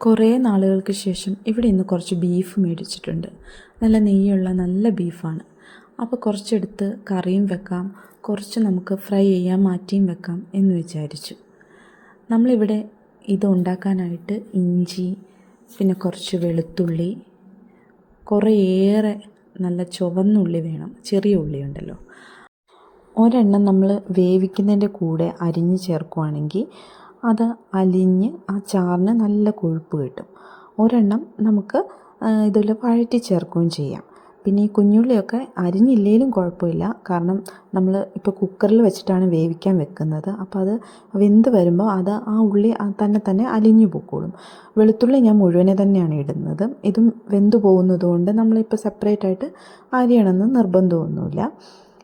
കുറേ നാളുകൾക്ക് ശേഷം ഇവിടെ ഇന്ന് കുറച്ച് ബീഫ് മേടിച്ചിട്ടുണ്ട്. നല്ല നെയ്യുള്ള നല്ല ബീഫാണ് അപ്പോൾ കുറച്ചെടുത്ത് കറിയും വെക്കാം. കുറച്ച് നമുക്ക് ഫ്രൈ ചെയ്യാൻ മാറ്റിയും വെക്കാം എന്ന് വിചാരിച്ചു. നമ്മളിവിടെ ഇത് ഉണ്ടാക്കാനായിട്ട് ഇഞ്ചി പിന്നെ കുറച്ച് വെളുത്തുള്ളി കുറേയേറെ നല്ല ചുവന്നുള്ളി വേണം. ചെറിയ ഉള്ളി ഉണ്ടല്ലോ. ഒരെണ്ണം നമ്മൾ വേവിക്കുന്നതിന്റെ കൂടെ അരിഞ്ഞ് ചേർക്കുവാണെങ്കിൽ അത് അലിഞ്ഞ് ആ ചാറിന് നല്ല കൊഴുപ്പ് കിട്ടും. ഒരെണ്ണം നമുക്ക് ഇതിൽ വഴറ്റി ചേർക്കുകയും ചെയ്യാം. പിന്നെ ഈ കുഞ്ഞുള്ളിയൊക്കെ അരിഞ്ഞില്ലേലും കുഴപ്പമില്ല. കാരണം നമ്മൾ ഇപ്പോൾ കുക്കറിൽ വെച്ചിട്ടാണ് വേവിക്കാൻ വെക്കുന്നത്. അപ്പോൾ അത് വെന്ത് വരുമ്പോൾ അത് ആ ഉള്ളി തന്നെ തന്നെ അലിഞ്ഞു പൊക്കോളും. വെളുത്തുള്ളി ഞാൻ മുഴുവനെ തന്നെയാണ് ഇടുന്നത്. ഇതും വെന്ത് പോകുന്നതുകൊണ്ട് നമ്മളിപ്പോൾ സെപ്പറേറ്റ് ആയിട്ട് അരിയണമെന്ന് നിർബന്ധമൊന്നുമില്ല.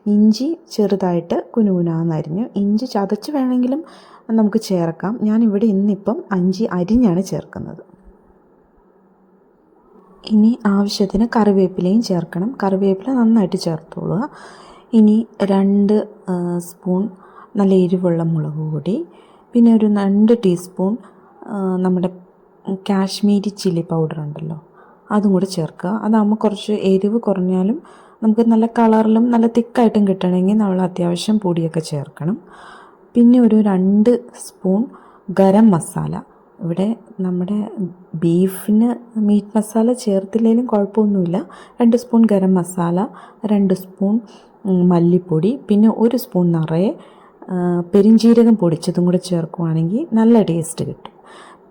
ഇഞ്ചി ചെറുതായിട്ട് കുനുകുനാന്നരിഞ്ഞു. ഇഞ്ചി ചതച്ച് വേണമെങ്കിലും നമുക്ക് ചേർക്കാം. ഞാനിവിടെ ഇന്നിപ്പം അഞ്ചി അരിഞ്ഞാണ് ചേർക്കുന്നത്. ഇനി ആവശ്യത്തിന് കറിവേപ്പിലയും ചേർക്കണം. കറിവേപ്പില നന്നായിട്ട് ചേർത്തോളുക. ഇനി രണ്ട് സ്പൂൺ നല്ല എരിവുള്ള മുളക് പൊടി. പിന്നെ ഒരു രണ്ട് ടീസ്പൂൺ നമ്മുടെ കാശ്മീരി ചില്ലി പൗഡർ ഉണ്ടല്ലോ അതും കൂടി ചേർക്കുക. അതാകുമ്പോൾ കുറച്ച് എരിവ് കുറഞ്ഞാലും നമുക്ക് നല്ല കളറിലും നല്ല തിക്കായിട്ടും കിട്ടണമെങ്കിൽ നമ്മൾ അത്യാവശ്യം പൊടിയൊക്കെ ചേർക്കണം. പിന്നെ ഒരു രണ്ട് സ്പൂൺ ഗരം മസാല. ഇവിടെ നമ്മുടെ ബീഫിന് മീറ്റ് മസാല ചേർത്തില്ലെങ്കിലും കുഴപ്പമൊന്നുമില്ല. രണ്ട് സ്പൂൺ ഗരം മസാല രണ്ട് സ്പൂൺ മല്ലിപ്പൊടി പിന്നെ ഒരു സ്പൂൺ നിറയെ പെരിഞ്ജീരകം പൊടിച്ചതും കൂടെ ചേർക്കുവാണെങ്കിൽ നല്ല ടേസ്റ്റ് കിട്ടും.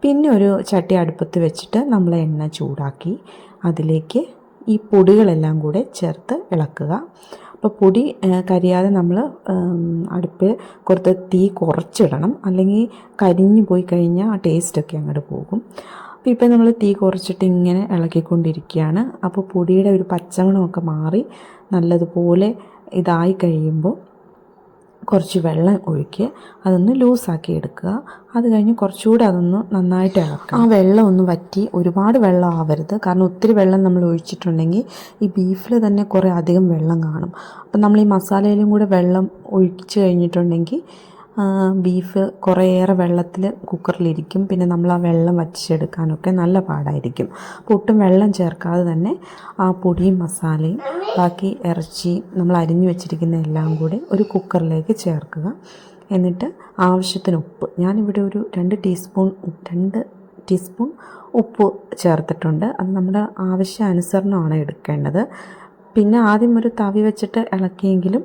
പിന്നെ ഒരു ചട്ടി അടുപ്പത്ത് വെച്ചിട്ട് നമ്മൾ എണ്ണ ചൂടാക്കി അതിലേക്ക് ഈ പൊടികളെല്ലാം കൂടെ ചേർത്ത് ഇളക്കുക. അപ്പോൾ പൊടി കരിയാതെ നമ്മൾ അടുപ്പിൽ കുറച്ച് തീ കുറച്ചിടണം. അല്ലെങ്കിൽ കരിഞ്ഞു പോയി കഴിഞ്ഞാൽ ആ ടേസ്റ്റൊക്കെ അങ്ങോട്ട് പോകും. അപ്പോൾ ഇപ്പം നമ്മൾ തീ കുറച്ചിട്ട് ഇങ്ങനെ ഇളക്കിക്കൊണ്ടിരിക്കുകയാണ് അപ്പോൾ പൊടിയുടെ ഒരു പച്ചമണമൊക്കെ മാറി നല്ലതുപോലെ ഇതായി കഴിയുമ്പോൾ കുറച്ച് വെള്ളം ഒഴിക്കുക. അതൊന്ന് ലൂസാക്കി എടുക്കുക. അത് കഴിഞ്ഞ് കുറച്ചുകൂടെ അതൊന്ന് നന്നായിട്ട് ഇളക്കുക. ആ വെള്ളം ഒന്ന് വറ്റി ഒരുപാട് വെള്ളം ആവരുത്. കാരണം ഒത്തിരി വെള്ളം നമ്മൾ ഒഴിച്ചിട്ടുണ്ടെങ്കിൽ ഈ ബീഫിൽ തന്നെ കുറേ അധികം വെള്ളം കാണും. അപ്പം നമ്മൾ ഈ മസാലയിലും കൂടെ വെള്ളം ഒഴിച്ച് കഴിഞ്ഞിട്ടുണ്ടെങ്കിൽ ബീഫ് കുറേയേറെ വെള്ളത്തിൽ കുക്കറിലിരിക്കും. പിന്നെ നമ്മൾ ആ വെള്ളം വറ്റിച്ചെടുക്കാനൊക്കെ നല്ല പാടായിരിക്കും. അപ്പോൾ ഒട്ടും വെള്ളം ചേർക്കാതെ തന്നെ ആ പൊടിയും മസാലയും ബാക്കി ഇറച്ചി നമ്മൾ അരിഞ്ഞു വെച്ചിരിക്കുന്ന എല്ലാം കൂടി ഒരു കുക്കറിലേക്ക് ചേർക്കുക. എന്നിട്ട് ആവശ്യത്തിന് ഉപ്പ്. ഞാനിവിടെ ഒരു രണ്ട് ടീസ്പൂൺ രണ്ട് ടീസ്പൂൺ ഉപ്പ് ചേർത്തിട്ടുണ്ട്. അത് നമ്മുടെ ആവശ്യാനുസരണമാണ് എടുക്കേണ്ടത്. പിന്നെ ആദ്യം ഒരു തവി വെച്ചിട്ട് ഇളക്കിയെങ്കിലും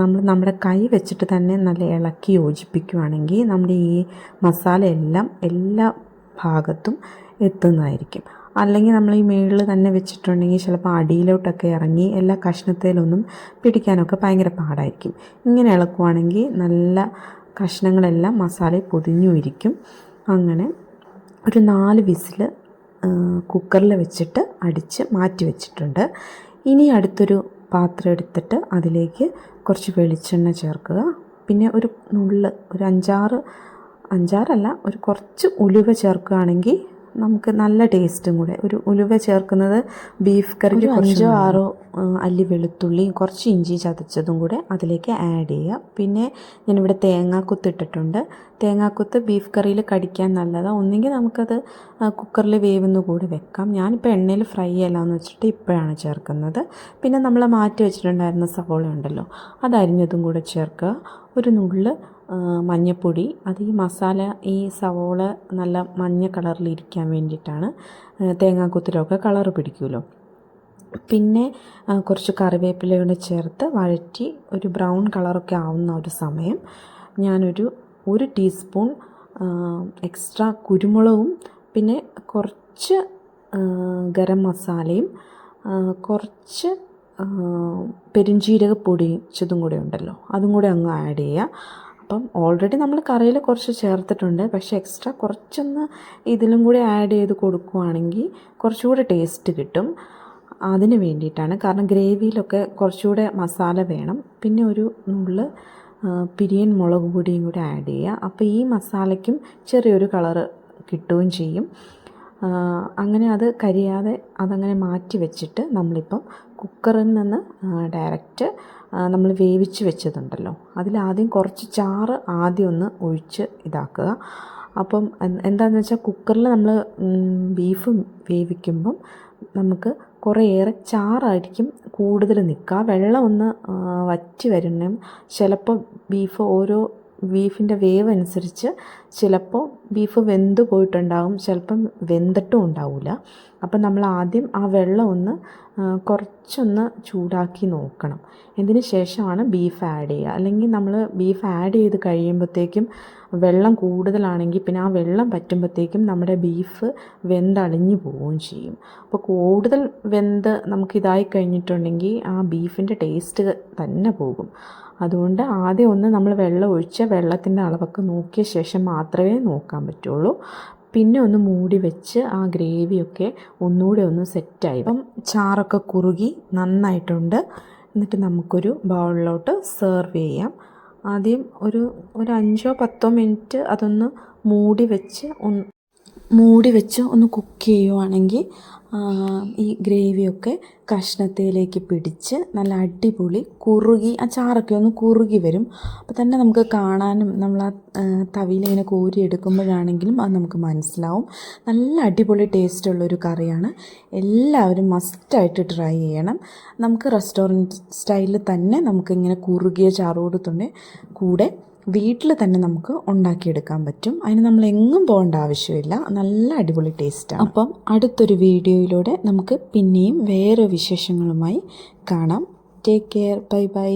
നമ്മൾ നമ്മുടെ കൈ വെച്ചിട്ട് തന്നെ നല്ല ഇളക്കി യോജിപ്പിക്കുവാണെങ്കിൽ നമ്മുടെ ഈ മസാല എല്ലാം എല്ലാ ഭാഗത്തും എത്തുന്നതായിരിക്കും. അല്ലെങ്കിൽ നമ്മൾ ഈ മേളിൽ തന്നെ വെച്ചിട്ടുണ്ടെങ്കിൽ ചിലപ്പോൾ അടിയിലോട്ടൊക്കെ ഇറങ്ങി എല്ലാ കഷ്ണത്തിലൊന്നും പിടിക്കാനൊക്കെ ഭയങ്കര പാടായിരിക്കും. ഇങ്ങനെ ഇളക്കുവാണെങ്കിൽ നല്ല കഷ്ണങ്ങളെല്ലാം മസാലയിൽ പൊതിഞ്ഞു ഇരിക്കും. അങ്ങനെ ഒരു നാല് വിസിൽ കുക്കറിൽ വെച്ചിട്ട് അടിച്ച് മാറ്റി വെച്ചിട്ടുണ്ട്. ഇനി അടുത്തൊരു പാത്രം എടുത്തിട്ട് അതിലേക്ക് കുറച്ച് വെളിച്ചെണ്ണ ചേർക്കുക. പിന്നെ ഒരു നുള്ള് ഒരു അഞ്ചാറ് അഞ്ചാറല്ല ഒരു കുറച്ച് ഉലുവ ചേർക്കുകയാണെങ്കിൽ നമുക്ക് നല്ല ടേസ്റ്റും കൂടെ. ഒരു ഉലുവ ചേർക്കുന്നത് ബീഫ് കറിക്ക് അഞ്ചോ ആറോ അല്ലി വെളുത്തുള്ളിയും കുറച്ച് ഇഞ്ചി ചതച്ചതും കൂടെ അതിലേക്ക് ആഡ് ചെയ്യുക. പിന്നെ ഞാനിവിടെ തേങ്ങാക്കൊത്ത് ഇട്ടിട്ടുണ്ട്. തേങ്ങാക്കൊത്ത് ബീഫ് കറിയിൽ കടിക്കാൻ നല്ലതാണ് ഒന്നുകിൽ നമുക്കത് കുക്കറിൽ വേവുന്ന കൂടി വെക്കാം. ഞാനിപ്പോൾ എണ്ണയിൽ ഫ്രൈ ചെയ്യലാന്ന് വെച്ചിട്ട് ഇപ്പോഴാണ് ചേർക്കുന്നത്. പിന്നെ നമ്മൾ മാറ്റി വെച്ചിട്ടുണ്ടായിരുന്ന സവോള ഉണ്ടല്ലോ അത് അരിഞ്ഞതും കൂടെ ചേർക്കുക. ഒരു നുള്ള് മഞ്ഞൾപ്പൊടി അത് ഈ മസാല ഈ സവോള നല്ല മഞ്ഞ കളറിലിരിക്കാൻ വേണ്ടിയിട്ടാണ് തേങ്ങാക്കൊത്തിലൊക്കെ കളറ് പിടിക്കുമല്ലോ. പിന്നെ കുറച്ച് കറിവേപ്പിലയൂടെ ചേർത്ത് വഴറ്റി ഒരു ബ്രൗൺ കളറൊക്കെ ആവുന്ന ഒരു സമയം ഞാനൊരു ഒരു ടീസ്പൂൺ എക്സ്ട്രാ കുരുമുളകും പിന്നെ കുറച്ച് ഗരം മസാലയും കുറച്ച് പെരുംജീരക പൊടിച്ചതും കൂടെ ഉണ്ടല്ലോ അതും കൂടെ അങ്ങ് ആഡ് ചെയ്യുക. അപ്പം ഓൾറെഡി നമ്മൾ കറിയിൽ കുറച്ച് ചേർത്തിട്ടുണ്ട്. പക്ഷേ എക്സ്ട്രാ കുറച്ചൊന്ന് ഇതിലും കൂടി ആഡ് ചെയ്ത് കൊടുക്കുവാണെങ്കിൽ കുറച്ചുകൂടെ ടേസ്റ്റ് കിട്ടും. അതിന് വേണ്ടിയിട്ടാണ്. കാരണം ഗ്രേവിയിലൊക്കെ കുറച്ചുകൂടെ മസാല വേണം. പിന്നെ ഒരു നുള്ള് പിരിയൻ മുളക് പൊടിയും കൂടി ആഡ് ചെയ്യുക. അപ്പോൾ ഈ മസാലയ്ക്കും ചെറിയൊരു കളറ് കിട്ടുകയും ചെയ്യും. അങ്ങനെ അത് കരിയാതെ അതങ്ങനെ മാറ്റി വെച്ചിട്ട് നമ്മളിപ്പം കുക്കറിൽ നിന്ന് ഡയറക്റ്റ് നമ്മൾ വേവിച്ച് വെച്ചതുണ്ടല്ലോ. അതിലാദ്യം കുറച്ച് ചാറ് ആദ്യം ഒന്ന് ഒഴിച്ച് ഇതാക്കുക. അപ്പം എന്ത് എന്താണെന്ന് വെച്ചാൽ കുക്കറിൽ നമ്മൾ ബീഫ് വേവിക്കുമ്പം നമുക്ക് കുറേയേറെ ചാറായിരിക്കും കൂടുതൽ നിൽക്കുക. വെള്ളം ഒന്ന് വറ്റി വരണം. ചിലപ്പോൾ ബീഫ് ഓരോ ബീഫിന്റെ വേവ് അനുസരിച്ച് ചിലപ്പോൾ ബീഫ് വെന്ത് പോയിട്ടുണ്ടാകും ചിലപ്പം വെന്തിട്ടും ഉണ്ടാവില്ല അപ്പം നമ്മൾ ആദ്യം ആ വെള്ളം ഒന്ന് കുറച്ചൊന്ന് ചൂടാക്കി നോക്കണം. ഇതിന് ശേഷമാണ് ബീഫ് ആഡ് ചെയ്യുക. അല്ലെങ്കിൽ നമ്മൾ ബീഫ് ആഡ് ചെയ്ത് കഴിയുമ്പോഴത്തേക്കും വെള്ളം കൂടുതലാണെങ്കിൽ പിന്നെ ആ വെള്ളം പറ്റുമ്പോഴത്തേക്കും നമ്മുടെ ബീഫ് വെന്തളിഞ്ഞു പോവുകയും ചെയ്യും. അപ്പോൾ കൂടുതൽ വെന്ത് നമുക്കിതായി കഴിഞ്ഞിട്ടുണ്ടെങ്കിൽ ആ ബീഫിന്റെ ടേസ്റ്റ് തന്നെ പോകും. അതുകൊണ്ട് ആദ്യം ഒന്ന് നമ്മൾ വെള്ളം ഒഴിച്ച് വെള്ളത്തിന്റെ അളവൊക്കെ നോക്കിയ ശേഷം മാത്രമേ നോക്കാൻ പറ്റുള്ളൂ. പിന്നെ ഒന്ന് മൂടി വെച്ച് ആ ഗ്രേവിയൊക്കെ ഒന്നുകൂടെ ഒന്ന് സെറ്റായി അപ്പം ചാറൊക്കെ കുറുകി നന്നായിട്ടുണ്ട്. എന്നിട്ട് നമുക്കൊരു ബൗളിലോട്ട് സെർവ് ചെയ്യാം. ആദ്യം ഒരു ഒരു അഞ്ചോ പത്തോ മിനിറ്റ് അതൊന്ന് മൂടി വെച്ച് ഒന്ന് മൂടി വെച്ച് ഒന്ന് കുക്ക് ചെയ്യുവാണെങ്കിൽ ഈ ഗ്രേവിയൊക്കെ കഷ്ണത്തിലേക്ക് പിടിച്ച് നല്ല അടിപൊളി കുറുകി ആ ചാറൊക്കെ ഒന്ന് കുറുകി വരും. അപ്പോൾ തന്നെ നമുക്ക് കാണാനും നമ്മൾ ആ തവിയിലിങ്ങനെ കോരി എടുക്കുമ്പോഴാണെങ്കിലും അത് നമുക്ക് മനസ്സിലാവും. നല്ല അടിപൊളി ടേസ്റ്റുള്ളൊരു കറിയാണ്. എല്ലാവരും മസ്റ്റായിട്ട് ട്രൈ ചെയ്യണം. നമുക്ക് റെസ്റ്റോറന്റ് സ്റ്റൈലിൽ തന്നെ നമുക്കിങ്ങനെ കുറുകിയ തന്നെ കൂടെ വീട്ടിൽ തന്നെ നമുക്ക് ഉണ്ടാക്കിയെടുക്കാൻ പറ്റും. അതിന് നമ്മൾ എങ്ങും പോകേണ്ട ആവശ്യമില്ല. നല്ല അടിപൊളി ടേസ്റ്റാണ് അപ്പം അടുത്തൊരു വീഡിയോയിലൂടെ നമുക്ക് പിന്നെയും വേറെ വിശേഷങ്ങളുമായി കാണാം. Take care bye bye